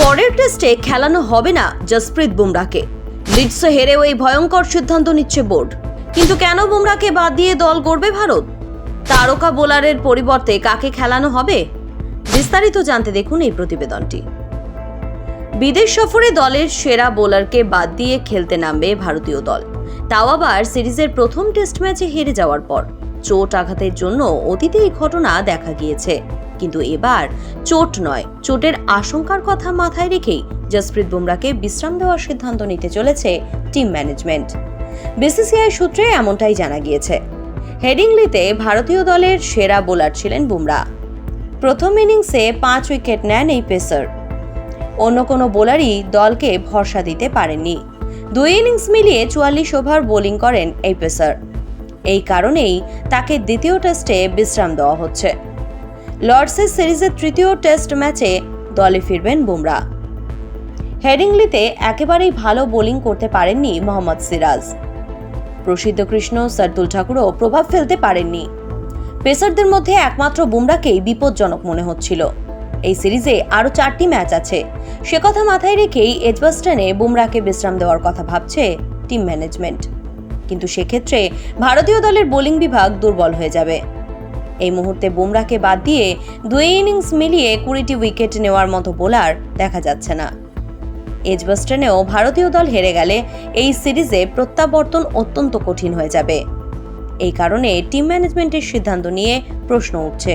পরের টেস্টে খেলানো হবে না জসপ্রীত বুমরাকে লিডসে হেরেও এই ভয়ঙ্কর সিদ্ধান্ত নিচ্ছে বোর্ড। কিন্তু কেন বুমরাকে বাদ দিয়ে দল গড়বে ভারত? তারকা বোলারের পরিবর্তে কাকে খেলানো হবে? বিস্তারিত জানতে দেখুন এই প্রতিবেদনটি। বিদেশ সফরে দলের সেরা বোলারকে বাদ দিয়ে খেলতে নামবে ভারতীয় দল। তাও আবার সিরিজের প্রথম টেস্ট ম্যাচে হেরে যাওয়ার পর। চোট আঘাতের জন্য অতীতে এই ঘটনা দেখা গিয়েছে। কিন্তু এবার চোট নয়। চোটের আশঙ্কার কথা মাথায় রেখেই জসপ্রীত বুমরাকে বিশ্রাম দেওয়ার সিদ্ধান্ত নিতে চলেছে টিম ম্যানেজমেন্ট। বিসিসিআই সূত্রে এমনটাই জানা গিয়েছে। হেডিংলিতে ভারতীয় দলের সেরা বোলার ছিলেন বুমরা। প্রথম ইনিংসে পাঁচ উইকেট নেন এই পেসার। অন্য কোনো বোলারই দলকে ভরসা দিতে পারেননি। দুই ইনিংস মিলিয়ে চুয়াল্লিশ ওভার বোলিং করেন এই পেসার। এই কারণেই তাকে দ্বিতীয় টেস্টে বিশ্রাম দেওয়া হচ্ছে। লর্ডসের সিরিজের তৃতীয় টেস্ট ম্যাচে দলে ফিরবেন বুমরা। হেডিংলিতে একেবারেই ভালো বোলিং করতে পারেননি মোহাম্মদ সিরাজ। প্রসিদ্ধ কৃষ্ণ সার্দুল ঠাকুরও প্রভাব ফেলতে পারেননি। পেসারদের মধ্যে একমাত্র বুমরাকেই বিপজ্জনক মনে হচ্ছিল। এই সিরিজে আরও চারটি ম্যাচ আছে। সে কথা মাথায় রেখেই এজবাস্টনে বুমরাকে বিশ্রাম দেওয়ার কথা ভাবছে টিম ম্যানেজমেন্ট। কিন্তু সেক্ষেত্রে ভারতীয় দলের বোলিং বিভাগ দুর্বল হয়ে যাবে। এই মুহূর্তে বুমরাকে বাদ দিয়ে দুই ইনিংস মিলিয়ে কুড়িটি উইকেট নেওয়ার মতো বোলার দেখা যাচ্ছে না। এজবাস্টনেও ভারতীয় দল হেরে গেলে এই সিরিজে প্রত্যাবর্তন অত্যন্ত কঠিন হয়ে যাবে। এই কারণে টিম ম্যানেজমেন্টের সিদ্ধান্ত নিয়ে প্রশ্ন উঠছে।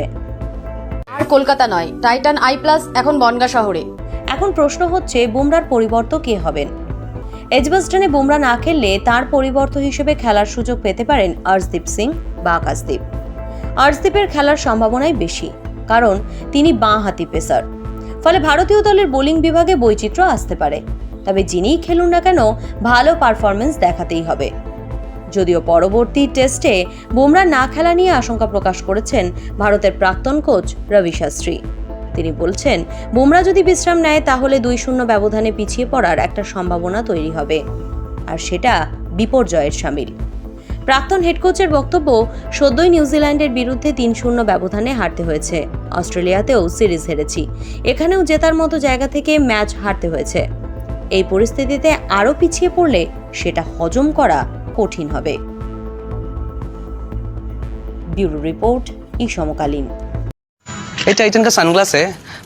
আর কলকাতা নয় টাইটান আই প্লাস এখন বনগা শহরে। এখন প্রশ্ন হচ্ছে বুমরার পরিবর্ত কে হবেন? এজবাস্টনে বুমরা না খেললে তার পরিবর্ত হিসেবে খেলার সুযোগ পেতে পারেন অর্শদীপ সিং বা আকাশদীপ। অর্শদীপের খেলার সম্ভাবনাই বেশি, কারণ তিনি বাঁ হাতি পেসার। ফলে ভারতীয় দলের বোলিং বিভাগে বৈচিত্র্য আসতে পারে, তবে যিনিই খেলুন না কেন, ভালো পারফরমেন্স দেখাতেই হবে। যদিও পরবর্তী টেস্টে বুমরা না খেলা নিয়ে আশঙ্কা প্রকাশ করেছেন ভারতের প্রাক্তন কোচ রবি শাস্ত্রী। তিনি বলছেন, বুমরা যদি বিশ্রাম নেয়, তাহলে দুই শূন্য ব্যবধানে পিছিয়ে পড়ার একটা সম্ভাবনা তৈরি হবে। আর সেটা বিপর্যয়ের সামিল। প্রাক্তন হেড কোচের বক্তব্য সদ্যই নিউজিল্যান্ডের বিরুদ্ধে তিন শূন্য ব্যবধানে হারতে হয়েছে অস্ট্রেলিয়াতেও সিরিজ হেরেছি এখানেও জেতার মতো জায়গা থেকে ম্যাচ হারতে হয়েছে এই পরিস্থিতিতে আরও পিছিয়ে পড়লে সেটা হজম করা কঠিন হবে ব্যুরো রিপোর্ট ই সমকালীন ये टाइटन का सनग्लास है